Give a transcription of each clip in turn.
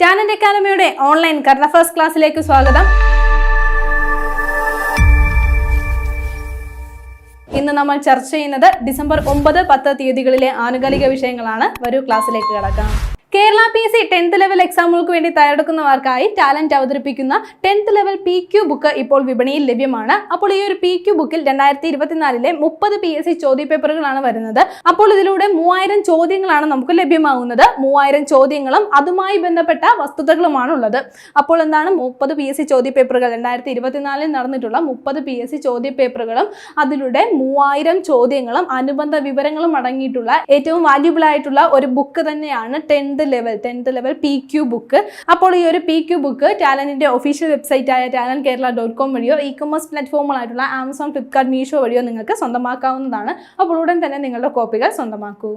Talent അക്കാദമിയുടെ online കർണ first ക്ലാസ്സിലേക്ക് സ്വാഗതം. ഇന്ന് നമ്മൾ ചർച്ച ചെയ്യുന്നത് ഡിസംബർ ഒമ്പത് പത്ത് തീയതികളിലെ ആനുകാലിക വിഷയങ്ങളാണ്. വരൂ ക്ലാസ്സിലേക്ക് കടക്കാം. Kerala P C tenth level എക്സാമുകൾക്ക് വേണ്ടി തയ്യാറെടുക്കുന്നവർക്കായി ടാലന്റ് അവതരിപ്പിക്കുന്ന tenth level P Q book ഇപ്പോൾ വിപണിയിൽ ലഭ്യമാണ്. അപ്പോൾ ഈ ഒരു പി ക്യു ബുക്കിൽ രണ്ടായിരത്തി ഇരുപത്തിനാലിലെ മുപ്പത് പി എസ് സി ചോദ്യപേപ്പറുകളാണ് വരുന്നത്. അപ്പോൾ ഇതിലൂടെ മൂവായിരം ചോദ്യങ്ങളാണ് നമുക്ക് ലഭ്യമാകുന്നത്. മൂവായിരം ചോദ്യങ്ങളും അതുമായി ബന്ധപ്പെട്ട വസ്തുതകളുമാണ് ഉള്ളത് അപ്പോൾ എന്താണ് മുപ്പത് പി എസ് സി ചോദ്യപേപ്പറുകൾ? രണ്ടായിരത്തി ഇരുപത്തിനാലിൽ നടന്നിട്ടുള്ള മുപ്പത് പി എസ് സി ചോദ്യപേപ്പറുകളും അതിലൂടെ മൂവായിരം ചോദ്യങ്ങളും അനുബന്ധ വിവരങ്ങളും അടങ്ങിയിട്ടുള്ള ഏറ്റവും വാല്യുബിൾ ആയിട്ടുള്ള ഒരു ബുക്ക് തന്നെയാണ് tenth level tenth level P Q book അപ്പോൾ ഈ ഒരു പി ക്യു ബുക്ക് ടാലന്റിന്റെ ഒഫീഷ്യൽ വെബ്സൈറ്റ് ആയ ടാലന്റ് കേരള ഡോട്ട് കോം വഴിയോ ഇ കൊമേഴ്സ് പ്ലാറ്റ്ഫോമുകളായിട്ടുള്ള ആമസോൺ ഫ്ലിപ്കാർട്ട് മീഷോ വഴിയോ നിങ്ങൾക്ക് സ്വന്തമാക്കാവുന്നതാണ്. അപ്പോൾ ഉടൻ തന്നെ നിങ്ങളുടെ കോപ്പികൾ സ്വന്തമാക്കൂ.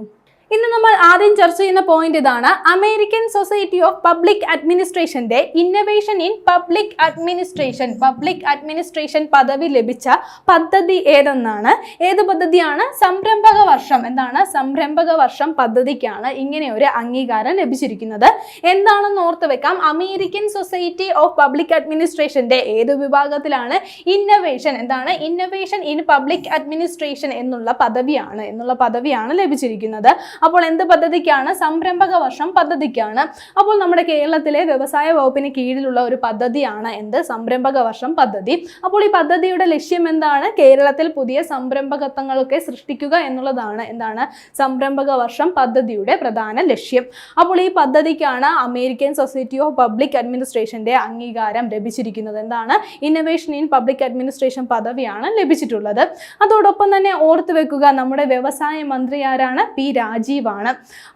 ഇന്ന് നമ്മൾ ആദ്യം ചർച്ച ചെയ്യുന്ന പോയിന്റ് ഇതാണ് American society of public അഡ്മിനിസ്ട്രേഷന്റെ innovation in public administration public administration പദവി ലഭിച്ച പദ്ധതി ഏതെന്നാണ്? ഏത് പദ്ധതിയാണ്? സംരംഭക വർഷം. എന്താണ്? സംരംഭക വർഷം പദ്ധതിക്കാണ് ഇങ്ങനെ ഒരു അംഗീകാരം ലഭിച്ചിരിക്കുന്നത്. എന്താണെന്ന് ഓർത്ത് വെക്കാം. അമേരിക്കൻ സൊസൈറ്റി ഓഫ് പബ്ലിക് അഡ്മിനിസ്ട്രേഷന്റെ ഏത് വിഭാഗത്തിലാണ് ഇന്നവേഷൻ എന്താണ്? ഇന്നവേഷൻ ഇൻ പബ്ലിക് അഡ്മിനിസ്ട്രേഷൻ എന്നുള്ള പദവിയാണ്. എന്നുള്ള പദവിയാണ് ലഭിച്ചിരിക്കുന്നത്. അപ്പോൾ എന്ത് പദ്ധതിക്കാണ്? സംരംഭക വർഷം പദ്ധതിക്കാണ്. അപ്പോൾ നമ്മുടെ കേരളത്തിലെ വ്യവസായ വകുപ്പിന് കീഴിലുള്ള ഒരു പദ്ധതിയാണ് എന്ത്? സംരംഭക വർഷം പദ്ധതി. അപ്പോൾ ഈ പദ്ധതിയുടെ ലക്ഷ്യം എന്താണ്? കേരളത്തിൽ പുതിയ സംരംഭകത്വങ്ങളൊക്കെ സൃഷ്ടിക്കുക എന്നുള്ളതാണ് എന്താണ് സംരംഭക വർഷം പദ്ധതിയുടെ പ്രധാന ലക്ഷ്യം. അപ്പോൾ ഈ പദ്ധതിക്കാണ് അമേരിക്കൻ സൊസൈറ്റി ഓഫ് പബ്ലിക് അഡ്മിനിസ്ട്രേഷന്റെ അംഗീകാരം ലഭിച്ചിരിക്കുന്നത്. എന്താണ്? ഇന്നവേഷൻ ഇൻ പബ്ലിക് അഡ്മിനിസ്ട്രേഷൻ പദവിയാണ് ലഭിച്ചിട്ടുള്ളത്. അതോടൊപ്പം തന്നെ ഓർത്തു വെക്കുക നമ്മുടെ വ്യവസായ മന്ത്രി ആരാണ്? പി രാജീവാണ്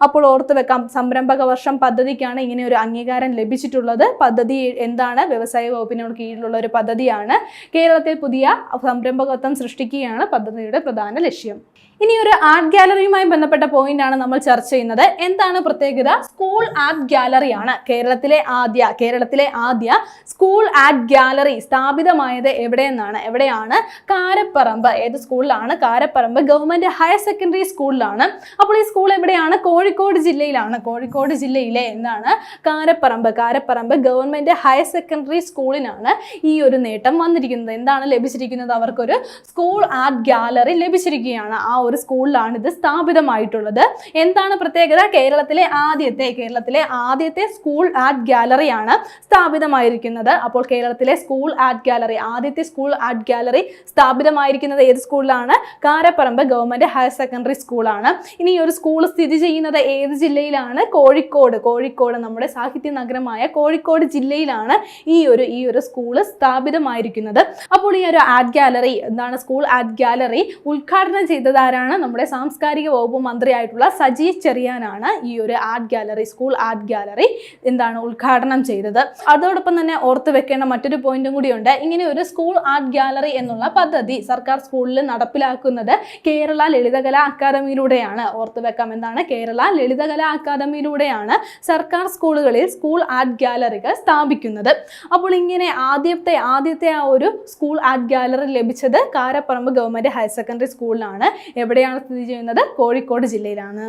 അപ്പോൾ ഓർത്തു വെക്കാം സംരംഭക വർഷം പദ്ധതിക്കാണ് ഇങ്ങനെ ഒരു അംഗീകാരം ലഭിച്ചിട്ടുള്ളത്. പദ്ധതി എന്താണ്? വ്യവസായ വകുപ്പിനോട് കീഴിലുള്ള ഒരു പദ്ധതിയാണ്. കേരളത്തിൽ പുതിയ സംരംഭകത്വം സൃഷ്ടിക്കുകയാണ് പദ്ധതിയുടെ പ്രധാന ലക്ഷ്യം. ഇനി ഒരു ആർട്ട് ഗാലറിയുമായി ബന്ധപ്പെട്ട പോയിന്റ് ആണ് നമ്മൾ ചർച്ച ചെയ്യുന്നത്. എന്താണ് പ്രത്യേകത? സ്കൂൾ ആർട്ട് ഗാലറിയാണ് കേരളത്തിലെ ആദ്യ കേരളത്തിലെ ആദ്യ സ്കൂൾ ആർട്ട് ഗാലറി സ്ഥാപിതമായത് എവിടെയെന്നാണ്? എവിടെയാണ്? കാരപ്പറമ്പ്. ഏത് സ്കൂളിലാണ് കാരപ്പറമ്പ് ഗവൺമെന്റ് ഹയർ സെക്കൻഡറി സ്കൂളിലാണ് അപ്പോൾ ഈ സ്കൂൾ എവിടെയാണ്? കോഴിക്കോട് ജില്ലയിലാണ്. കോഴിക്കോട് ജില്ലയിലെ എന്താണ്? Karaparamba. Karaparamba government higher secondary സ്കൂളിനാണ് ഈ ഒരു നേട്ടം വന്നിരിക്കുന്നത്. എന്താണ് ലഭിച്ചിരിക്കുന്നത്? അവർക്കൊരു സ്കൂൾ ആർട്ട് ഗാലറി ലഭിച്ചിരിക്കുകയാണ്. ആ ഒരു സ്കൂളിലാണ് ഇത് സ്ഥാപിതമായിട്ടുള്ളത്. എന്താണ് പ്രത്യേകത? കേരളത്തിലെ ആദ്യത്തെ കേരളത്തിലെ ആദ്യത്തെ സ്കൂൾ ആർട്ട് ഗാലറിയാണ് സ്ഥാപിതമായിരിക്കുന്നത്. അപ്പോൾ കേരളത്തിലെ സ്കൂൾ ആർട്ട് ഗാലറി ആദ്യത്തെ സ്കൂൾ ആർട്ട് ഗാലറി സ്ഥാപിതമായിരിക്കുന്നത് ഏത് സ്കൂളിലാണ്? കാരപ്പറമ്പ് ഗവൺമെന്റ് ഹയർ സെക്കൻഡറി സ്കൂളാണ്. ഇനി ഈ ഒരു സ്കൂൾ സ്ഥിതി ചെയ്യുന്നത് ഏത് ജില്ലയിലാണ്? കോഴിക്കോട്. കോഴിക്കോട് നമ്മുടെ സാഹിത്യ നഗരമായ കോഴിക്കോട് ജില്ലയിലാണ് ഈ ഒരു ഈ ഒരു സ്കൂൾ സ്ഥാപിതമായിരിക്കുന്നത്. അപ്പോൾ ഈ ഒരു ആർട്ട് ഗാലറി എന്താണ് സ്കൂൾ ആർട്ട് ഗാലറി ഉദ്ഘാടനം ചെയ്തത് ആരാണ് നമ്മുടെ സാംസ്കാരിക വകുപ്പ് മന്ത്രിയായിട്ടുള്ള സജി ചെറിയാനാണ് ഈ ഒരു art gallery school art gallery എന്താണ് ഉദ്ഘാടനം ചെയ്തത്. അതോടൊപ്പം തന്നെ ഓർത്ത് വെക്കേണ്ട മറ്റൊരു പോയിന്റും കൂടിയുണ്ട് ഇങ്ങനെ ഒരു സ്കൂൾ ആർട്ട് ഗാലറി എന്നുള്ള പദ്ധതി സർക്കാർ സ്കൂളിൽ നടപ്പിലാക്കുന്നത് കേരള ലളിതകലാ അക്കാദമിയിലൂടെയാണ്. ഓർത്ത് വെക്കാം എന്താണ്? കേരള ലളിതകലാ അക്കാദമിയിലൂടെയാണ് സർക്കാർ സ്കൂളുകളിൽ സ്കൂൾ ആർട്ട് ഗാലറികൾ സ്ഥാപിക്കുന്നത്. അപ്പോൾ ഇങ്ങനെ ആദ്യത്തെ ആദ്യത്തെ ആ ഒരു സ്കൂൾ ആർട്ട് ഗാലറി ലഭിച്ചത് കാരപ്പറമ്പ് ഗവൺമെന്റ് ഹയർ സെക്കൻഡറി സ്കൂളിലാണ് എവിടെയാണ് സ്ഥിതി ചെയ്യുന്നത്? കോഴിക്കോട് ജില്ലയിലാണ്.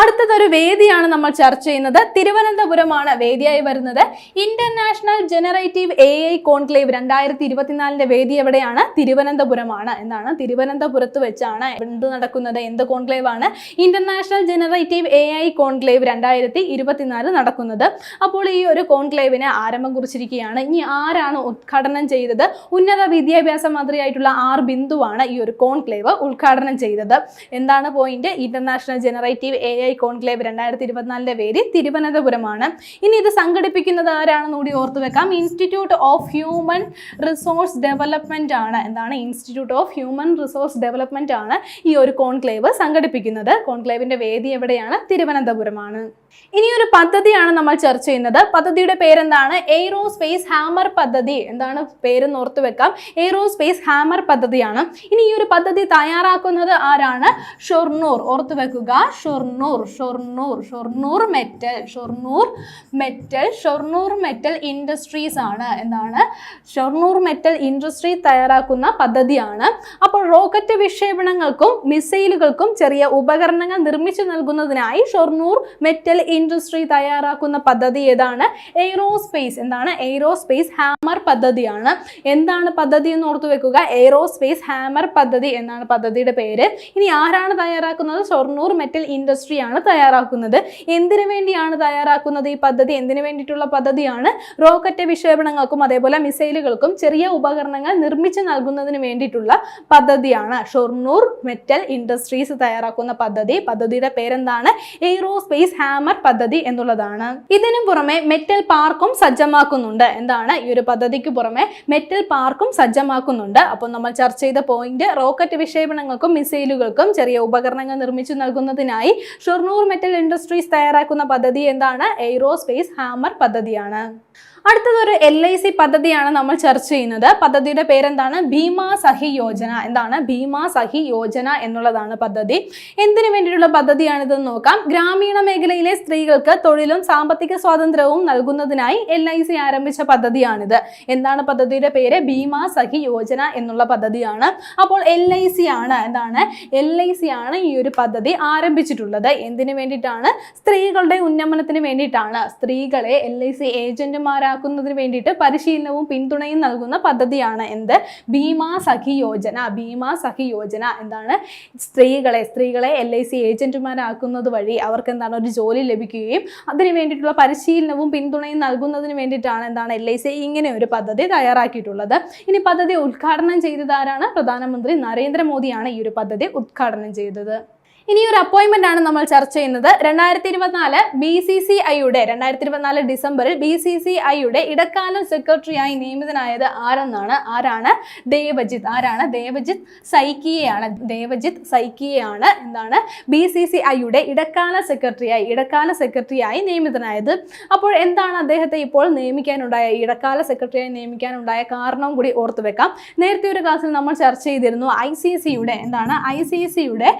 അടുത്തതൊരു വേദിയാണ് നമ്മൾ ചർച്ച ചെയ്യുന്നത്. തിരുവനന്തപുരമാണ് വേദിയായി വരുന്നത്. International generative A I conclave രണ്ടായിരത്തി ഇരുപത്തിനാലിന്റെ വേദി എവിടെയാണ്? തിരുവനന്തപുരമാണ് എന്നാണ്. തിരുവനന്തപുരത്ത് വെച്ചാണ് എന്ത് നടക്കുന്നത്? എന്ത് കോൺക്ലേവ് ആണ്? International generative A I conclave രണ്ടായിരത്തി ഇരുപത്തിനാല് നടക്കുന്നത്. അപ്പോൾ ഈ ഒരു കോൺക്ലേവിന് ആരംഭം കുറിച്ചിരിക്കുകയാണ്. ഇനി ആരാണ് ഉദ്ഘാടനം ചെയ്തത്? ഉന്നത വിദ്യാഭ്യാസ മന്ത്രിയായിട്ടുള്ള ആർ ബിന്ദുവാണ് ഈ ഒരു കോൺക്ലേവ് ഉദ്ഘാടനം ചെയ്തത്. എന്താണ് point international generative A conclave രണ്ടായിരത്തി ഇരുപത്തിനാലിന്റെ പേര് തിരുവനന്തപുരമാണ്. ഇനി ഇത് സംഘടിപ്പിക്കുന്നത് ആരാണെന്ന് കൂടി ഓർത്തു വെക്കാം. Institute of human resource development ആണ്. എന്താണ്? Institute of human resource development ആണ് ഈ ഒരു കോൺക്ലേവ് സംഘടിപ്പിക്കുന്നത്. കോൺക്ലേവിന്റെ വേദി എവിടെയാണ്? തിരുവനന്തപുരമാണ്. ഇനി ഒരു പദ്ധതിയാണ് നമ്മൾ ചർച്ച ചെയ്യുന്നത്. പദ്ധതിയുടെ പേരെന്താണ്? എയ്റോ സ്പേസ് ഹാമർ പദ്ധതി. എന്താണ് പേര് ഓർത്ത് വെക്കാം. എയ്റോ സ്പേസ് ഹാമർ പദ്ധതിയാണ്. ഇനി ഈ ഒരു പദ്ധതി തയ്യാറാക്കുന്നത് ആരാണ്? ഷൊർണൂർ. ഓർത്ത് വെക്കുക. Shoranur Shoranur Shoranur metal Shoranur metal Shoranur metal industries ആണ്. എന്താണ്? ഷൊർണൂർ മെറ്റൽ ഇൻഡസ്ട്രി തയ്യാറാക്കുന്ന പദ്ധതിയാണ്. അപ്പോൾ റോക്കറ്റ് വിക്ഷേപണങ്ങൾക്കും മിസൈലുകൾക്കും ചെറിയ ഉപകരണങ്ങൾ നിർമ്മിച്ചു നൽകുന്നതിനായി ഷൊർണൂർ മെറ്റൽ ഇൻഡസ്ട്രി തയ്യാറാക്കുന്ന പദ്ധതി ഏതാണ്? എയ്റോസ്പേസ് എന്താണ്? എയ്റോസ്പേസ് ഹാമർ പദ്ധതിയാണ്. എന്താണ് പദ്ധതി എന്ന് ഓർത്തു വെക്കുക? എയ്റോസ്പേസ് ഹാമർ പദ്ധതി എന്നാണ് പദ്ധതിയുടെ പേര്. ഇനി ആരാണ് തയ്യാറാക്കുന്നത്? ഷൊർണൂർ മെറ്റൽ ഇൻഡസ്ട്രി ആണ് തയ്യാറാക്കുന്നത്. എന്തിനു വേണ്ടിയാണ് തയ്യാറാക്കുന്നത് ഈ പദ്ധതി? എന്തിനു വേണ്ടിയിട്ടുള്ള പദ്ധതിയാണ്? റോക്കറ്റ് വിക്ഷേപണങ്ങൾക്കും അതേപോലെ മിസൈലുകൾക്കും ചെറിയ ഉപകരണങ്ങൾ നിർമ്മിച്ചു നൽകുന്നതിന് വേണ്ടിയിട്ടുള്ള പദ്ധതിയാണ് ഷൊർണൂർ മെറ്റൽ ഇൻഡസ്ട്രീസ് തയ്യാറാക്കുന്ന പദ്ധതി. പദ്ധതിയുടെ പേരെന്താണ്? എയ്റോസ്പേസ് ഹാമർ പദ്ധതി എന്നുള്ളതാണ്. ഇതിനു പുറമെ മെറ്റൽ പാർക്കും സജ്ജമാക്കുന്നുണ്ട്. എന്താണ്? ഈ ഒരു പദ്ധതിക്ക് പുറമെ മെറ്റൽ പാർക്കും സജ്ജമാക്കുന്നുണ്ട്. അപ്പോൾ നമ്മൾ ചർച്ച ചെയ്ത പോയിന്റ് റോക്കറ്റ് വിക്ഷേപണങ്ങൾക്കും മിസൈലുകൾക്കും ചെറിയ ഉപകരണങ്ങൾ നിർമ്മിച്ചു നൽകുന്നതിനായി ഷൊർണൂർ മെറ്റൽ ഇൻഡസ്ട്രീസ് തയ്യാറാക്കുന്ന പദ്ധതി എന്താണ്? എയ്റോസ്പേസ് ഹാമർ പദ്ധതിയാണ്. അടുത്തതൊരു എൽ ഐ സി പദ്ധതിയാണ് നമ്മൾ ചർച്ച ചെയ്യുന്നത്. പദ്ധതിയുടെ പേരെന്താണ്? ഭീമാ സഹി യോജന. എന്താണ്? ഭീമാ സഹി യോജന എന്നുള്ളതാണ് പദ്ധതി. എന്തിനു വേണ്ടിയിട്ടുള്ള പദ്ധതിയാണിതെന്ന് നോക്കാം. ഗ്രാമീണ മേഖലയിലെ സ്ത്രീകൾക്ക് തൊഴിലും സാമ്പത്തിക സ്വാതന്ത്ര്യവും നൽകുന്നതിനായി എൽ ഐ സി ആരംഭിച്ച പദ്ധതിയാണിത്. എന്താണ് പദ്ധതിയുടെ പേര്? ഭീമാ സഹി യോജന എന്നുള്ള പദ്ധതിയാണ്. അപ്പോൾ എൽ ഐ സി ആണ്. എന്താണ്? എൽ ഐ സി ആണ് ഈ ഒരു പദ്ധതി ആരംഭിച്ചിട്ടുള്ളത്. എന്തിനു വേണ്ടിയിട്ടാണ്? സ്ത്രീകളുടെ ഉന്നമനത്തിന് വേണ്ടിയിട്ടാണ്. സ്ത്രീകളെ എൽ ഐ സി ഏജന്റുമാരാക്കുന്നതിന് വേണ്ടിയിട്ട് പരിശീലനവും പിന്തുണയും നൽകുന്ന പദ്ധതിയാണ് എന്ത്? ഭീമാ സഖി യോജന. ഭീമാ സഖി യോജന എന്താണ്? സ്ത്രീകളെ സ്ത്രീകളെ എൽ ഐ സി ഏജന്റുമാരാക്കുന്നത് വഴി അവർക്ക് എന്താണ്? ഒരു ജോലി ലഭിക്കുകയും അതിന് വേണ്ടിയിട്ടുള്ള പരിശീലനവും പിന്തുണയും നൽകുന്നതിന് വേണ്ടിയിട്ടാണ് എന്താണ് എൽ ഐ സി ഇങ്ങനെ ഒരു പദ്ധതി തയ്യാറാക്കിയിട്ടുള്ളത്. ഇനി പദ്ധതി ഉദ്ഘാടനം ചെയ്തതാരാണ് പ്രധാനമന്ത്രി നരേന്ദ്രമോദിയാണ് ഈ ഒരു പദ്ധതി ഉദ്ഘാടനം ചെയ്തത്. ഇനി ഒരു അപ്പോയിന്റ്മെന്റ് ആണ് നമ്മൾ ചർച്ച ചെയ്യുന്നത്. രണ്ടായിരത്തി ഇരുപത്തിനാല് ബി സി സി ഐയുടെ രണ്ടായിരത്തി ഇരുപത്തിനാല് ഡിസംബറിൽ ബി സി സി ഐയുടെ ഇടക്കാല സെക്രട്ടറിയായി നിയമിതനായത് ആരെന്നാണ്? ആരാണ്? ദേവജിത്ത്. ആരാണ്? ദേവജിത്ത് സൈക്കിയെയാണ്. ദേവജിത്ത് സൈക്കിയെയാണ് എന്താണ്? ബി സി സി ഐയുടെ ഇടക്കാല സെക്രട്ടറിയായി ഇടക്കാല സെക്രട്ടറിയായി നിയമിതനായത്. അപ്പോൾ എന്താണ് അദ്ദേഹത്തെ ഇപ്പോൾ നിയമിക്കാനുണ്ടായ ഇടക്കാല സെക്രട്ടറിയായി നിയമിക്കാനുണ്ടായ കാരണവും കൂടി ഓർത്തു വെക്കാം. നേരത്തെ ഒരു ക്ലാസ്സിൽ നമ്മൾ ചർച്ച ചെയ്തിരുന്നു ഐ സി സിയുടെ എന്താണ്? ഐ സി സിയുടെ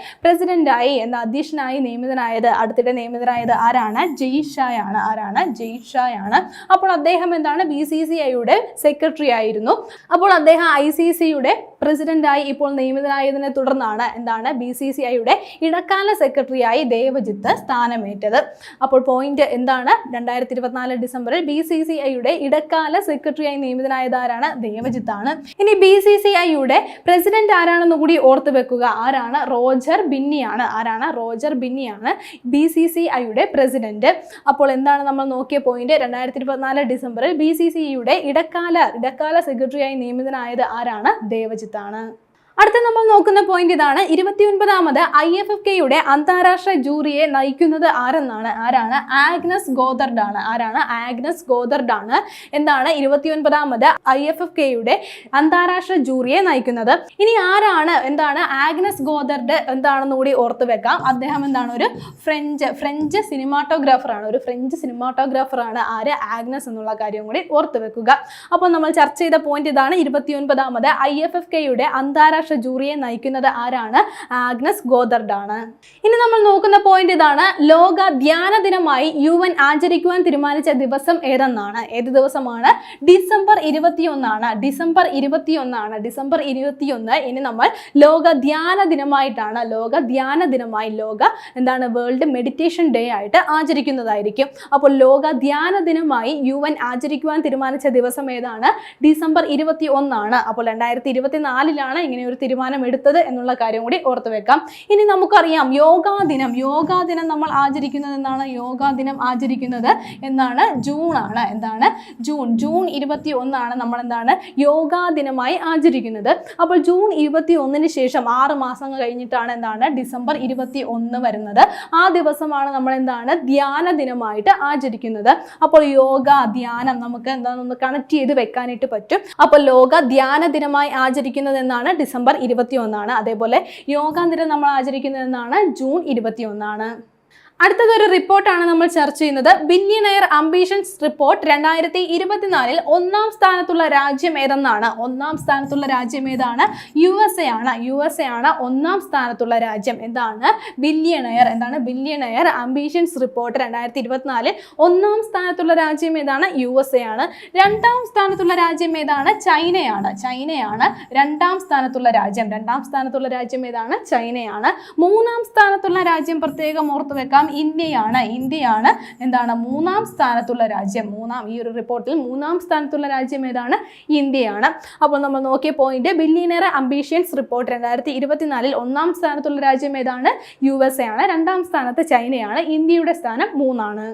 പ്രസിഡന്റായി എന്ന അധ്യക്ഷനായി നിയമിതനായത് അടുത്തിടെ നിയമിതനായത് ആരാണ്? ജയ്ഷായാണ്. ആരാണ്? ജയ്ഷായാണ്. അപ്പോൾ അദ്ദേഹം എന്താണ്? ബി സി സി ഐയുടെ സെക്രട്ടറി ആയിരുന്നു. അപ്പോൾ അദ്ദേഹം ഐ സി സിയുടെ പ്രസിഡന്റായി ഇപ്പോൾ നിയമിതനായതിനെ തുടർന്നാണ് എന്താണ് ബി സി സി ഐയുടെ ഇടക്കാല സെക്രട്ടറിയായി ദേവജിത്ത് സ്ഥാനമേറ്റത്. അപ്പോൾ പോയിന്റ് എന്താണ്? രണ്ടായിരത്തി ഇരുപത്തിനാല് ഡിസംബറിൽ ബി സി സി ഐയുടെ ഇടക്കാല സെക്രട്ടറിയായി നിയമിതനായത് ആരാണ് ദേവജിത്താണ്. ഇനി ബി സി സി ഐയുടെ പ്രസിഡന്റ് ആരാണെന്ന് കൂടി ഓർത്ത് വെക്കുക. ആരാണ്? റോജർ ബിന്നിയാണ്. ആരാണ്? റോജർ ബിന്നിയാണ് ബി സി സി ഐയുടെ പ്രസിഡന്റ്. അപ്പോൾ എന്താണ് നമ്മൾ നോക്കിയ പോയിന്റ് രണ്ടായിരത്തി ഇരുപത്തിനാല് ഡിസംബറിൽ ബി സി സി ഐയുടെ ഇടക്കാല ഇടക്കാല സെക്രട്ടറിയായി നിയമിതനായത് ആരാണ്? ദേവജിത്താണ് അടുത്ത നമ്മൾ നോക്കുന്ന പോയിന്റ് ഇതാണ്. ഇരുപത്തിയൊൻപതാമത് ഐ എഫ് എഫ് കെയുടെ അന്താരാഷ്ട്ര ജൂറിയെ നയിക്കുന്നത് ആരെന്നാണ്? ആരാണ്? ആഗ്നസ് ഗോദർഡ് ആണ് ആരാണ്? ആഗ്നസ് ഗോദർഡ് ആണ് എന്താണ് ഇരുപത്തിയൊൻപതാമത് ഐ എഫ് എഫ് കെയുടെ അന്താരാഷ്ട്ര ജൂറിയെ നയിക്കുന്നത്? ഇനി ആരാണ്? എന്താണ്? ആഗ്നസ് ഗോദർഡ് എന്താണെന്ന് കൂടി ഓർത്തു വെക്കാം. അദ്ദേഹം എന്താണ്? ഒരു ഫ്രഞ്ച് ഫ്രഞ്ച് സിനിമാറ്റോഗ്രാഫർ ആണ് ഒരു ഫ്രഞ്ച് സിനിമാറ്റോഗ്രാഫർ ആണ് ആര്? ആഗ്നസ് എന്നുള്ള കാര്യം കൂടി ഓർത്തു വെക്കുക. അപ്പോൾ നമ്മൾ ചർച്ച ചെയ്ത പോയിന്റ് ഇതാണ്. ഇരുപത്തിയൊൻപതാമത് ഐ എഫ് എഫ് കെയുടെ അന്താരാഷ്ട്ര ജൂറിയെ നയിക്കുന്നത് ആരാണ്? ആഗ്നസ് ഗോദർഡ് ആണ് ഇനി നമ്മൾ നോക്കുന്ന പോയിന്റ് ഇതാണ്. ലോക ധ്യാന ദിനമായി യു എൻ ആചരിക്കുവാൻ തീരുമാനിച്ച ദിവസം ഏതെന്നാണ്? ഏത് ദിവസമാണ്? ഡിസംബർ ഇരുപത്തിയൊന്നാണ്. ഡിസംബർ ഇരുപത്തിയൊന്നാണ്. ഡിസംബർ ഇരുപത്തിയൊന്ന്. ഇനി നമ്മൾ ലോക ധ്യാന ദിനമായിട്ടാണ് ലോക ധ്യാന ദിനമായി ലോക എന്താണ് വേൾഡ് മെഡിറ്റേഷൻ ഡേ ആയിട്ട് ആചരിക്കുന്നതായിരിക്കും. അപ്പോൾ ലോക ധ്യാന ദിനമായി യു എൻ ആചരിക്കുവാൻ തീരുമാനിച്ച ദിവസം ഏതാണ്? ഡിസംബർ ഇരുപത്തി ഒന്നാണ് അപ്പോൾ രണ്ടായിരത്തി ഇരുപത്തിനാലിലാണ് ഇങ്ങനെ ഒരു തീരുമാനം എടുത്തത് എന്നുള്ള കാര്യം കൂടി ഓർത്തു വെക്കാം. ഇനി നമുക്കറിയാം യോഗാ ദിനം യോഗാ ദിനം നമ്മൾ ആചരിക്കുന്നത് എന്നാണ് യോഗാ ദിനം ആചരിക്കുന്നത് എന്നാണ് ജൂൺ ആണ്. എന്താണ്? ജൂൺ. ജൂൺ ഇരുപത്തി ഒന്നാണ് നമ്മൾ എന്താണ്? യോഗാ ദിനമായി ആചരിക്കുന്നത്. അപ്പോൾ ജൂൺ ഇരുപത്തി ഒന്നിന് ശേഷം ആറ് മാസങ്ങൾ കഴിഞ്ഞിട്ടാണ് എന്താണ്? ഡിസംബർ ഇരുപത്തി ഒന്ന് വരുന്നത്. ആ ദിവസമാണ് നമ്മൾ എന്താണ്? ധ്യാന ദിനമായിട്ട് ആചരിക്കുന്നത്. അപ്പോൾ യോഗ ധ്യാനം നമുക്ക് എന്താണെന്ന് കണക്ട് ചെയ്ത് വെക്കാനായിട്ട് പറ്റും. അപ്പോൾ ലോക ധ്യാന ദിനമായി ആചരിക്കുന്നത് എന്നാണ് ഡിസംബർ ഇരുപത്തി ഒന്നാണ് അതേപോലെ യോഗാ ദിനം നമ്മൾ ആചരിക്കുന്നതെന്നാണ് ജൂൺ ഇരുപത്തി ഒന്നാണ് അടുത്തതൊരു റിപ്പോർട്ടാണ് നമ്മൾ ചർച്ച ചെയ്യുന്നത്. ബില്യണയർ അംബിഷൻസ് റിപ്പോർട്ട് രണ്ടായിരത്തി ഇരുപത്തിനാലിൽ ഒന്നാം സ്ഥാനത്തുള്ള രാജ്യം ഏതെന്നാണ്? ഒന്നാം സ്ഥാനത്തുള്ള രാജ്യം ഏതാണ്? യു എസ് എ ആണ്. യു എസ് എ ആണ് ഒന്നാം സ്ഥാനത്തുള്ള രാജ്യം. എന്താണ്? ബില്യണയർ. എന്താണ്? ബില്യണയർ അംബിഷൻസ് റിപ്പോർട്ട് രണ്ടായിരത്തി ഇരുപത്തിനാലിൽ ഒന്നാം സ്ഥാനത്തുള്ള രാജ്യം ഏതാണ്? യു എസ് എ ആണ്. രണ്ടാം സ്ഥാനത്തുള്ള രാജ്യം ഏതാണ്? ചൈനയാണ്. ചൈനയാണ് രണ്ടാം സ്ഥാനത്തുള്ള രാജ്യം. രണ്ടാം സ്ഥാനത്തുള്ള രാജ്യം ഏതാണ്? ചൈനയാണ്. മൂന്നാം സ്ഥാനത്തുള്ള രാജ്യം പ്രത്യേകം ഓർത്തു വെക്കാം. നോക്കാം ഇന്ത്യയാണ്. ഇന്ത്യയാണ് എന്താണ് മൂന്നാം സ്ഥാനത്തുള്ള രാജ്യം. മൂന്നാം ഈ ഒരു റിപ്പോർട്ടിൽ മൂന്നാം സ്ഥാനത്തുള്ള രാജ്യം ഏതാണ്? ഇന്ത്യയാണ്. അപ്പോൾ നമ്മൾ നോക്കിയ പോയിന്റ് ബില്ലിയനർ അംബീഷ്യൻസ് റിപ്പോർട്ട് രണ്ടായിരത്തി ഇരുപത്തിനാലിൽ ഒന്നാം സ്ഥാനത്തുള്ള രാജ്യം ഏതാണ്? യു എസ് എ ആണ്. രണ്ടാം സ്ഥാനത്ത് ചൈനയാണ്. ഇന്ത്യയുടെ സ്ഥാനം മൂന്നാണ്.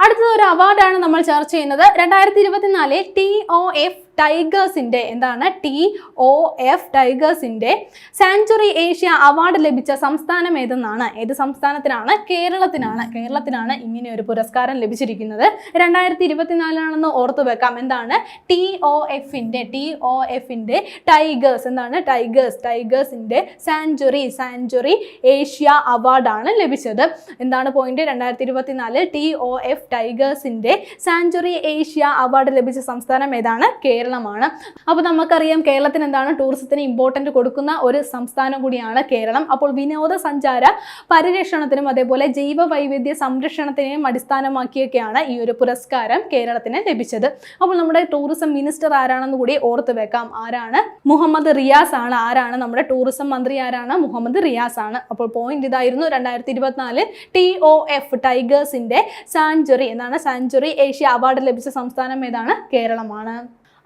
അടുത്തത് ഒരു അവാർഡാണ് നമ്മൾ ചർച്ച ചെയ്യുന്നത്. രണ്ടായിരത്തി ഇരുപത്തിനാലിൽ ടി ഒ എഫ് ടൈഗേഴ്സിന്റെ എന്താണ്? ടി ഒ എഫ് ടൈഗേഴ്സിന്റെ സാഞ്ചുറി ഏഷ്യ അവാർഡ് ലഭിച്ച സംസ്ഥാനം ഏതെന്നാണ്? ഏത് സംസ്ഥാനത്തിനാണ്? കേരളത്തിനാണ്. കേരളത്തിനാണ് ഇങ്ങനെ ഒരു പുരസ്കാരം ലഭിച്ചിരിക്കുന്നത്. രണ്ടായിരത്തി ഇരുപത്തിനാലാണെന്ന് ഓർത്തു വെക്കാം. എന്താണ്? ടി ഒ എഫിന്റെ ടി ഒ എഫിന്റെ ടൈഗേഴ്സ്. എന്താണ്? ടൈഗേഴ്സ്. ടൈഗേഴ്സിന്റെ സാഞ്ചുറി സാഞ്ചുറി ഏഷ്യ അവാർഡാണ് ലഭിച്ചത്. എന്താണ് പോയിന്റ് രണ്ടായിരത്തി ഇരുപത്തിനാലിൽ ടി ഒ എഫ് ടൈഗേഴ്സിന്റെ സാഞ്ചുറി ഏഷ്യ അവാർഡ് ലഭിച്ച സംസ്ഥാനം ഏതാണ്? കേരളമാണ്. അപ്പോൾ നമുക്കറിയാം കേരളത്തിന് എന്താണ് ടൂറിസത്തിന് ഇമ്പോർട്ടന്റ് കൊടുക്കുന്ന ഒരു സംസ്ഥാനം കൂടിയാണ് കേരളം. അപ്പോൾ വിനോദസഞ്ചാര പരിരക്ഷണത്തിനും അതേപോലെ ജൈവ വൈവിധ്യ സംരക്ഷണത്തിനെയും അടിസ്ഥാനമാക്കിയൊക്കെയാണ് ഈ ഒരു പുരസ്കാരം കേരളത്തിന് ലഭിച്ചത്. അപ്പോൾ നമ്മുടെ ടൂറിസം മിനിസ്റ്റർ ആരാണെന്ന് കൂടി ഓർത്ത് വെക്കാം. ആരാണ്? മുഹമ്മദ് റിയാസ് ആണ്. ആരാണ്? നമ്മുടെ ടൂറിസം മന്ത്രി ആരാണ്? മുഹമ്മദ് റിയാസ് ആണ്. അപ്പോൾ പോയിന്റ് ഇതായിരുന്നു രണ്ടായിരത്തി ഇരുപത്തിനാല് ടി ഒ എഫ് ടൈഗേഴ്സിന്റെ സാഞ്ചുറി എന്നാണ് സാഞ്ചുറി ഏഷ്യ അവാർഡ് ലഭിച്ച സംസ്ഥാനം ഏതാണ്? കേരളമാണ്.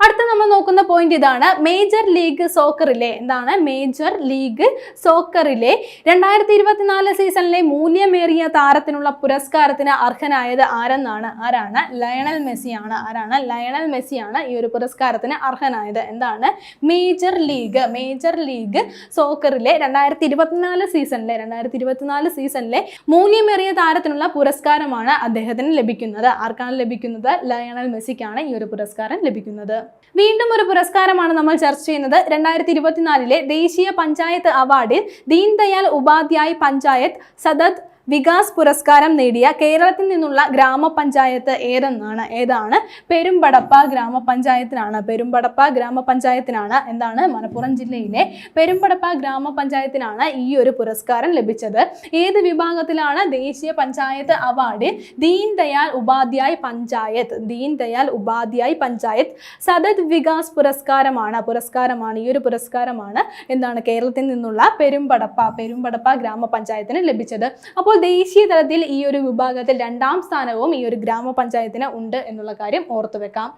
അടുത്ത നമ്മൾ നോക്കുന്ന പോയിന്റ് ഇതാണ് മേജർ ലീഗ് സോക്കറിലെ എന്താണ്? മേജർ ലീഗ് സോക്കറിലെ രണ്ടായിരത്തി ഇരുപത്തിനാല് സീസണിലെ മൂല്യമേറിയ താരത്തിനുള്ള പുരസ്കാരത്തിന് അർഹനായത് ആരെന്നാണ്? ആരാണ്? ലയണൽ മെസ്സിയാണ്. ആരാണ്? ലയണൽ മെസ്സിയാണ് ഈ ഒരു പുരസ്കാരത്തിന് അർഹനായത്. എന്താണ്? മേജർ ലീഗ് മേജർ ലീഗ് സോക്കറിലെ രണ്ടായിരത്തി ഇരുപത്തിനാല് സീസണിലെ രണ്ടായിരത്തി ഇരുപത്തിനാല് സീസണിലെ മൂല്യമേറിയ താരത്തിനുള്ള പുരസ്കാരമാണ് അദ്ദേഹത്തിന് ലഭിക്കുന്നത്. ആർക്കാണ് ലഭിക്കുന്നത്? ലയണൽ മെസ്സിക്കാണ് ഈ ഒരു പുരസ്കാരം ലഭിക്കുന്നത്. വീണ്ടും ഒരു പുരസ്കാരമാണ് നമ്മൾ ചർച്ച ചെയ്യുന്നത്. രണ്ടായിരത്തി ഇരുപത്തിനാലിലെ ദേശീയ പഞ്ചായത്ത് അവാർഡിൽ ദീൻദയാൽ ഉപാധ്യായ് പഞ്ചായത്ത് സദത് വികാസ് പുരസ്കാരം നേടിയ കേരളത്തിൽ നിന്നുള്ള ഗ്രാമപഞ്ചായത്ത് ഏതെന്നാണ്? ഏതാണ്? പെരുമ്പടപ്പ ഗ്രാമപഞ്ചായത്തിനാണ്. പെരുമ്പടപ്പ ഗ്രാമപഞ്ചായത്തിനാണ് എന്താണ്? മലപ്പുറം ജില്ലയിലെ പെരുമ്പടപ്പ ഗ്രാമപഞ്ചായത്തിനാണ് ഈ ഒരു പുരസ്കാരം ലഭിച്ചത്. ഏത് വിഭാഗത്തിലാണ് ദേശീയ പഞ്ചായത്ത് അവാർഡ്? ദീൻ ദയാൽ ഉപാധ്യായ് പഞ്ചായത്ത്. ദീൻ ദയാൽ ഉപാധ്യായ് പഞ്ചായത്ത്. സദത് വികാസ് പുരസ്കാരമാണ്. പുരസ്കാരമാണ്. ഈ ഒരു പുരസ്കാരമാണ് എന്താണ്? കേരളത്തിൽ നിന്നുള്ള പെരുമ്പടപ്പ പെരുമ്പടപ്പ ഗ്രാമപഞ്ചായത്തിന് ലഭിച്ചത്. അപ്പോൾ ദേശീയ തലത്തിൽ ഈ ഒരു വിഭാഗത്തിൽ രണ്ടാം സ്ഥാനവും ഈ ഒരു ഗ്രാമപഞ്ചായത്തിന് ഉണ്ട് എന്നുള്ള കാര്യം ഓർത്തു വെക്കാം.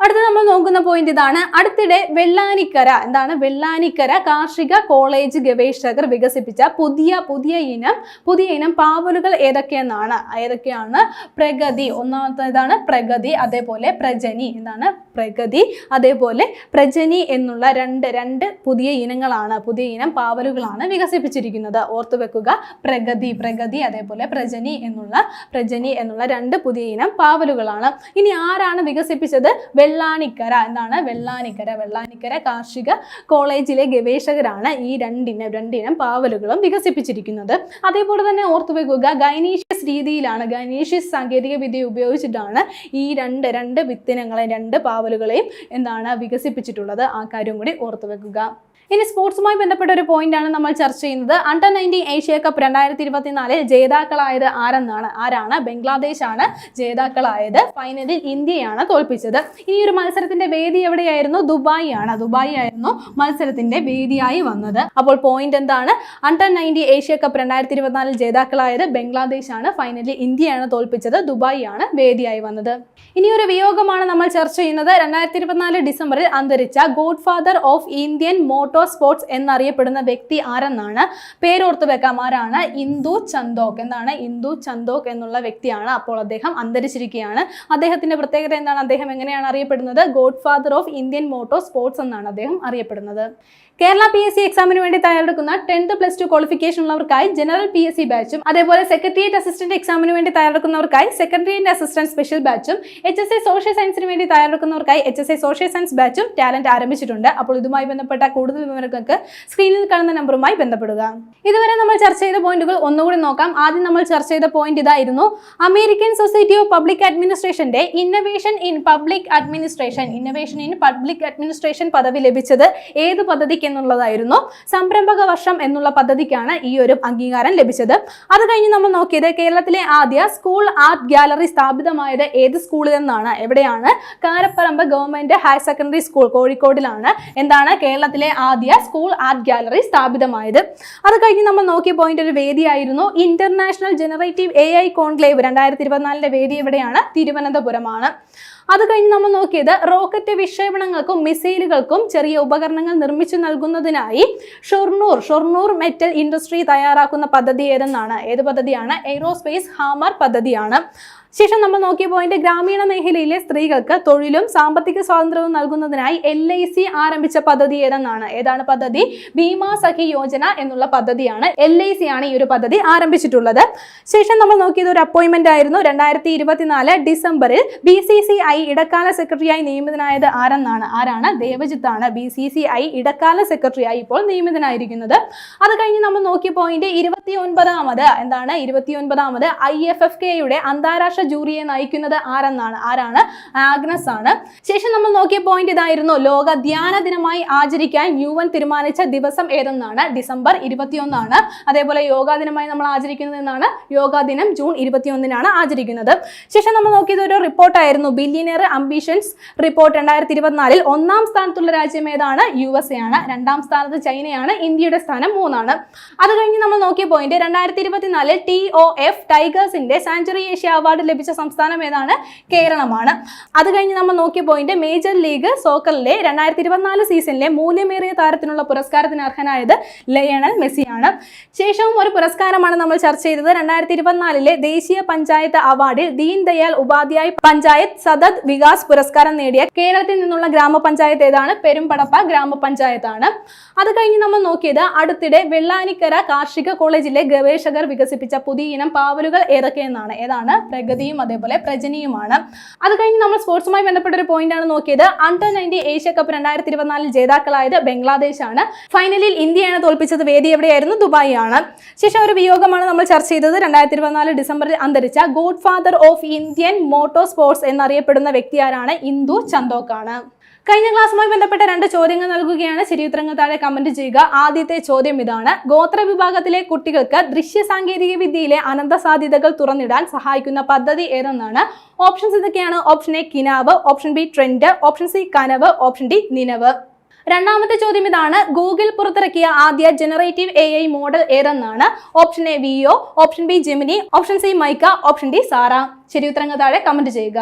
അടുത്ത നമ്മൾ നോക്കുന്ന പോയിന്റ് ഇതാണ്. അടുത്തിടെ വെള്ളാനിക്കര എന്താണ്? വെള്ളാനിക്കര കാർഷിക കോളേജ് ഗവേഷകർ വികസിപ്പിച്ച പുതിയ പുതിയ ഇനം പുതിയ ഇനം പാവലുകൾ ഏതൊക്കെയെന്നാണ്? ഏതൊക്കെയാണ്? പ്രഗതി ഒന്നാമത്തേതാണ് പ്രഗതി അതേപോലെ പ്രജനി എന്താണ്? പ്രഗതി അതേപോലെ പ്രജനി എന്നുള്ള രണ്ട് രണ്ട് പുതിയ ഇനങ്ങളാണ് പുതിയ ഇനം പാവലുകളാണ് വികസിപ്പിച്ചിരിക്കുന്നത്. ഓർത്തു വെക്കുക പ്രഗതി പ്രഗതി അതേപോലെ പ്രജനി എന്നുള്ള പ്രജനി എന്നുള്ള രണ്ട് പുതിയ ഇനം പാവലുകളാണ്. ഇനി ആരാണ് വികസിപ്പിച്ചത്? വെള്ളാണിക്കര. എന്താണ്? വെള്ളാനിക്കര വെള്ളാനിക്കര കാർഷിക കോളേജിലെ ഗവേഷകരാണ് ഈ രണ്ടിനം രണ്ടിനം പാവലുകളും വികസിപ്പിച്ചിരിക്കുന്നത്. അതേപോലെ തന്നെ ഓർത്തു വെക്കുക ഗൈനീഷ്യസ് രീതിയിലാണ് ഗൈനീഷ്യസ് സാങ്കേതിക വിദ്യ ഉപയോഗിച്ചിട്ടാണ് ഈ രണ്ട് രണ്ട് വിത്തിനങ്ങളെ രണ്ട് പാവലുകളെയും എന്താണ് വികസിപ്പിച്ചിട്ടുള്ളത്? ആ കാര്യം കൂടി ഓർത്തു വെക്കുക. ഇനി സ്പോർട്സുമായി ബന്ധപ്പെട്ട ഒരു പോയിന്റ് ആണ് നമ്മൾ ചർച്ച ചെയ്യുന്നത്. അണ്ടർ നയന്റീൻ ഏഷ്യ കപ്പ് രണ്ടായിരത്തി ഇരുപത്തിനാലിൽ ജേതാക്കളായത് ആരെന്നാണ്? ആരാണ്? ബംഗ്ലാദേശ് ആണ് ജേതാക്കളായത് ഫൈനലിൽ ഇന്ത്യയാണ് തോൽപ്പിച്ചത്. ഇനി ഒരു മത്സരത്തിന്റെ വേദി എവിടെയായിരുന്നു? ദുബായ് ആണ്. ദുബായ് ആയിരുന്നു മത്സരത്തിന്റെ വേദിയായി വന്നത്. അപ്പോൾ പോയിന്റ് എന്താണ്? അണ്ടർ നയന്റി ഏഷ്യ കപ്പ് രണ്ടായിരത്തി ഇരുപത്തിനാലിൽ ജേതാക്കളായത് ബംഗ്ലാദേശ് ആണ് ഫൈനലിൽ ഇന്ത്യയാണ് തോൽപ്പിച്ചത്. ദുബായ് ആണ് വേദിയായി വന്നത്. ഇനി ഒരു വിയോഗമാണ് നമ്മൾ ചർച്ച ചെയ്യുന്നത്. രണ്ടായിരത്തി ഇരുപത്തിനാല് ഡിസംബറിൽ അന്തരിച്ച god father of Indian motor sports എന്നറിയപ്പെടുന്ന വ്യക്തി ആരെന്നാണ്? പേരോർത്ത് വെക്കാം. ആരാണ്? ഇന്ദു ചന്തോക് എന്താണ്? ഇന്ദു ചന്തോക് എന്നുള്ള വ്യക്തിയാണ് അപ്പോൾ അദ്ദേഹം അന്തരിച്ചിരിക്കുകയാണ്. അദ്ദേഹത്തിന്റെ പ്രത്യേകത എന്താണ്? അദ്ദേഹം എങ്ങനെയാണ് അറിയപ്പെടുന്നത്? God father of Indian motor sports എന്നാണ് അദ്ദേഹം അറിയപ്പെടുന്നത്. കേരള പി എസ് സി എക്സാമിന് വേണ്ടി തയ്യാറെടുക്കുന്ന ടെൻത്ത് പ്ലസ് ടു ക്വാളിഫിക്കേഷൻ ഉള്ളവർക്കായി ജനറൽ പി എസ് സി ബാച്ചും അതേപോലെ സെക്രട്ടേറിയറ്റ് അസിസ്റ്റന്റ് എക്സാമിന് വേണ്ടി തയ്യാറെടുക്കുന്നവർക്കായി സെക്രട്ടേറിയറ്റ് അസിസ്റ്റന്റ് സ്പെഷ്യൽ ബാച്ചും എച്ച് എസ് ഐ സോഷ്യൽ സയൻസിന് വേണ്ടി തയ്യാറെടുക്കുന്നവർക്കായി H S I social science ബാച്ചും talent ആരംഭിച്ചിട്ടുണ്ട്. അപ്പോൾ ഇതുമായി ബന്ധപ്പെട്ട കൂടുതൽ വിവരങ്ങൾക്ക് സ്ക്രീനിൽ കാണുന്ന നമ്പറുമായി ബന്ധപ്പെടുക. ഇതുവരെ നമ്മൾ ചർച്ച ചെയ്ത പോയിന്റുകൾ ഒന്നുകൂടി നോക്കാം. ആദ്യം നമ്മൾ ചർച്ച ചെയ്ത പോയിന്റ് ഇതായിരുന്നു. American society of public അഡ്മിനിസ്ട്രേഷന്റെ innovation in public administration innovation in public administration പദവി ലഭിച്ചത് ഏത് പദ്ധതിക്ക് എന്നുള്ളതായിരുന്നു സംരംഭക വർഷം എന്നുള്ള പദ്ധതിക്കാണ് ഈ ഒരു അംഗീകാരം ലഭിച്ചത്. അത് കഴിഞ്ഞ് നമ്മൾ നോക്കിയത് കേരളത്തിലെ ആദ്യ സ്കൂൾ ആർട്ട് ഗാലറി സ്ഥാപിതമായത് ഏത് സ്കൂളിൽ നിന്നാണ്? എവിടെയാണ്? Karaparamba government higher secondary school കോഴിക്കോടിലാണ്. എന്താണ് കേരളത്തിലെ ആദ്യ സ്കൂൾ ആർട്ട് ഗാലറി സ്ഥാപിതമായത്? അത് കഴിഞ്ഞ് നമ്മൾ നോക്കിയ പോയിന്റ് ഒരു വേദിയായിരുന്നു. International generative A I conclave രണ്ടായിരത്തി ഇരുപത്തിനാലിന്റെ വേദി എവിടെയാണ്? തിരുവനന്തപുരമാണ്. അത് കഴിഞ്ഞ് നമ്മൾ നോക്കിയത് റോക്കറ്റ് വിക്ഷേപണങ്ങൾക്കും മിസൈലുകൾക്കും ചെറിയ ഉപകരണങ്ങൾ നിർമ്മിച്ചു നൽകുന്നതിനായി ഷൊർണൂർ ഷൊർണൂർ മെറ്റൽ ഇൻഡസ്ട്രി തയ്യാറാക്കുന്ന പദ്ധതി ഏതെന്നാണ് ഏത് പദ്ധതിയാണ്? എയ്റോസ്പേസ് ഹാമർ പദ്ധതിയാണ്. ശേഷം നമ്മൾ നോക്കിയ പോയിന്റ് ഗ്രാമീണ മേഖലയിലെ സ്ത്രീകൾക്ക് തൊഴിലും സാമ്പത്തിക സ്വാതന്ത്ര്യവും നൽകുന്നതിനായി എൽ ഐ സി ആരംഭിച്ച പദ്ധതി ഏതെന്നാണ്? ഏതാണ് പദ്ധതി? ഭീമാ സഖി യോജന എന്നുള്ള പദ്ധതിയാണ് എൽ ഐ സി ആണ് ഈ ഒരു പദ്ധതി ആരംഭിച്ചിട്ടുള്ളത്. ശേഷം നമ്മൾ നോക്കിയത് ഒരു അപ്പോയിന്റ്മെന്റ് ആയിരുന്നു രണ്ടായിരത്തി ഇരുപത്തിനാല് ഡിസംബറിൽ ബി സി സി ഐ ഇടക്കാല സെക്രട്ടറിയായി നിയമിതനായത് ആരെന്നാണ്? ആരാണ്? ദേവജിത്ത് ആണ് ബി സി സി ഐ ഇടക്കാല സെക്രട്ടറിയായി ഇപ്പോൾ നിയമിതനായിരിക്കുന്നത്. അത് കഴിഞ്ഞ് നമ്മൾ നോക്കിയ പോയിന്റ് ഇരുപത്തി ഒൻപതാമത് എന്താണ്? ഇരുപത്തി ഒൻപതാമത് ഐ എഫ് എഫ് കെയുടെ അന്താരാഷ്ട്ര ജൂറിയെ നയിക്കുന്നത് ആരെന്നാണ്? ആരാണ്? ആഗ്നസ് ആണ്. ശേഷം നമ്മൾ നോക്കിയ പോയിന്റ് ഇതായിരുന്നു. ലോക ധ്യാന ദിനമായി ആചരിക്കാൻ യു എൻ തീരുമാനിച്ച ദിവസം ഏതെന്നാണ്? ഡിസംബർ ഇരുപത്തിയൊന്നാണ്. അതേപോലെ യോഗാ ദിനമായി നമ്മൾ ആചരിക്കുന്നത് എന്നാണ്? യോഗാ ദിനം ജൂൺ ഇരുപത്തിയൊന്നിനാണ് ആചരിക്കുന്നത്. ശേഷം നമ്മൾ നോക്കിയത് ഒരു റിപ്പോർട്ടായിരുന്നു ബില്യനിയർ അംബിഷൻസ് റിപ്പോർട്ട് രണ്ടായിരത്തി ഇരുപത്തിനാലിൽ ഒന്നാം സ്ഥാനത്തുള്ള രാജ്യം ഏതാണ്? യു എസ് എ ആണ്. രണ്ടാം സ്ഥാനത്ത് ചൈനയാണ്. ഇന്ത്യയുടെ സ്ഥാനം മൂന്നാണ്. അത് കഴിഞ്ഞ് നമ്മൾ നോക്കിയ പോയിന്റ് രണ്ടായിരത്തി ഇരുപത്തിനാലിൽ ടി ഒ എഫ് ടൈഗേഴ്സിന്റെ സാഞ്ചുറി ഏഷ്യ അവാർഡ് ലഭിച്ച സംസ്ഥാനം ഏതാണ്? കേരളമാണ്. അത് കഴിഞ്ഞ് നമ്മൾ നോക്കിയ പോയിന്റ് മേജർ ലീഗ് സോക്കറിലെ രണ്ടായിരത്തി ഇരുപത്തിനാല് സീസണിലെ മൂല്യമേറിയ താരത്തിനുള്ള പുരസ്കാരത്തിന് അർഹനായത് ലയണൽ മെസ്സിയാണ്. ശേഷവും ഒരു പുരസ്കാരമാണ് നമ്മൾ ചർച്ച ചെയ്തത്. രണ്ടായിരത്തി ഇരുപത്തിനാലിലെ ദേശീയ പഞ്ചായത്ത് അവാർഡിൽ ദീൻ ദയാൽ ഉപാധ്യായ പഞ്ചായത്ത് സതത് വികാസ് പുരസ്കാരം നേടിയ കേരളത്തിൽ നിന്നുള്ള ഗ്രാമപഞ്ചായത്ത് ഏതാണ്? പെരുമ്പടപ്പ ഗ്രാമപഞ്ചായത്താണ്. അത് കഴിഞ്ഞ് നമ്മൾ നോക്കിയത് അടുത്തിടെ വെള്ളാനിക്കര കാർഷിക കോളേജിലെ ഗവേഷകർ വികസിപ്പിച്ച പുതിയ ഇനം പാവലുകൾ ഏതൊക്കെയെന്നാണ് ഏതാണ്? പ്രഗതിയും അതേപോലെ പ്രജനിയുമാണ്. അത് കഴിഞ്ഞ് നമ്മൾ സ്പോർട്സുമായി ബന്ധപ്പെട്ട ഒരു പോയിന്റ് ആണ് നോക്കിയത്. അണ്ടർ നയന്റി ഏഷ്യ കപ്പ് രണ്ടായിരത്തി ഇരുപത്തിനാലിൽ ജേതാക്കളായത് ബംഗ്ലാദേശ് ആണ് ഫൈനലിൽ ഇന്ത്യയാണ് തോൽപ്പിച്ചത്. വേദി എവിടെയായിരുന്നു? ദുബായ് ആണ് ശേഷം ഒരു വിയോഗമാണ് നമ്മൾ ചർച്ച ചെയ്തത്. രണ്ടായിരത്തി ഇരുപത്തിനാല് ഡിസംബറിൽ അന്തരിച്ച god father of Indian motor sports എന്നറിയപ്പെടുന്ന വ്യക്തി ആരാണ്? ഇന്ദു ചന്തോക്കാണ് കഴിഞ്ഞ ക്ലാസ്സുമായി ബന്ധപ്പെട്ട രണ്ട് ചോദ്യങ്ങൾ നൽകുകയാണ്. ശരിയുത്തരങ്ങൾ താഴെ കമന്റ് ചെയ്യുക. ആദ്യത്തെ ചോദ്യം ഇതാണ്. ഗോത്ര വിഭാഗത്തിലെ കുട്ടികൾക്ക് ദൃശ്യ സാങ്കേതിക വിദ്യയിലെ അനന്ത സാധ്യതകൾ തുറന്നിടാൻ സഹായിക്കുന്ന പദ്ധതി ഏതെന്നാണ്? ഓപ്ഷൻസ് ഇതൊക്കെയാണ്. Option A Kinavu. Option B trend option C Kanavu. Option D Ninavu. രണ്ടാമത്തെ ചോദ്യം ഇതാണ്. ഗൂഗിൾ പുറത്തിറക്കിയ ആദ്യ generative A I model ഏതെന്നാണ്? Option A Veo option B Gemini option C mica option D സാറ ശരി ഉത്തരങ്ങൾ താഴെ കമന്റ് ചെയ്യുക.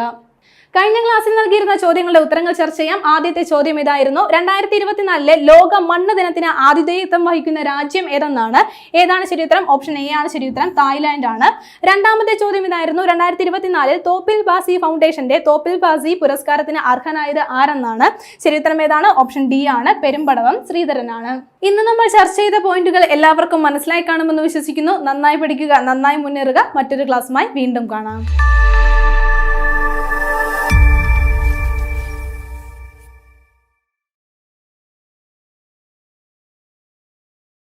കഴിഞ്ഞ ക്ലാസ്സിൽ നൽകിയിരുന്ന ചോദ്യങ്ങളുടെ ഉത്തരങ്ങൾ ചർച്ച ചെയ്യാം. ആദ്യത്തെ ചോദ്യം ഇതായിരുന്നു. രണ്ടായിരത്തി ഇരുപത്തിനാലിലെ ലോക മണ്ണ് ദിനത്തിന് ആതിഥേയത്വം വഹിക്കുന്ന രാജ്യം ഏതെന്നാണ്? ഏതാണ് ശരിയുത്തരം ഓപ്ഷൻ എ ആണ് ശരിയുത്തരം തായ്ലാന്റ് ആണ്. രണ്ടാമത്തെ ചോദ്യം ഇതായിരുന്നു. രണ്ടായിരത്തി ഇരുപത്തിനാലിൽ തോപ്പിൽ ബാസി ഫൗണ്ടേഷന്റെ തോപ്പിൽ ബാസി പുരസ്കാരത്തിന് അർഹനായത് ആരെന്നാണ്? ശരിയുത്തരം ഏതാണ്? ഓപ്ഷൻ ഡി ആണ്. പെരുമ്പടവം ശ്രീധരനാണ്. ഇന്ന് നമ്മൾ ചർച്ച ചെയ്ത പോയിന്റുകൾ എല്ലാവർക്കും മനസ്സിലായി കാണുമെന്ന് വിശ്വസിക്കുന്നു. നന്നായി പഠിക്കുക നന്നായി മുന്നേറുക. മറ്റൊരു ക്ലാസ്സുമായി വീണ്ടും കാണാം.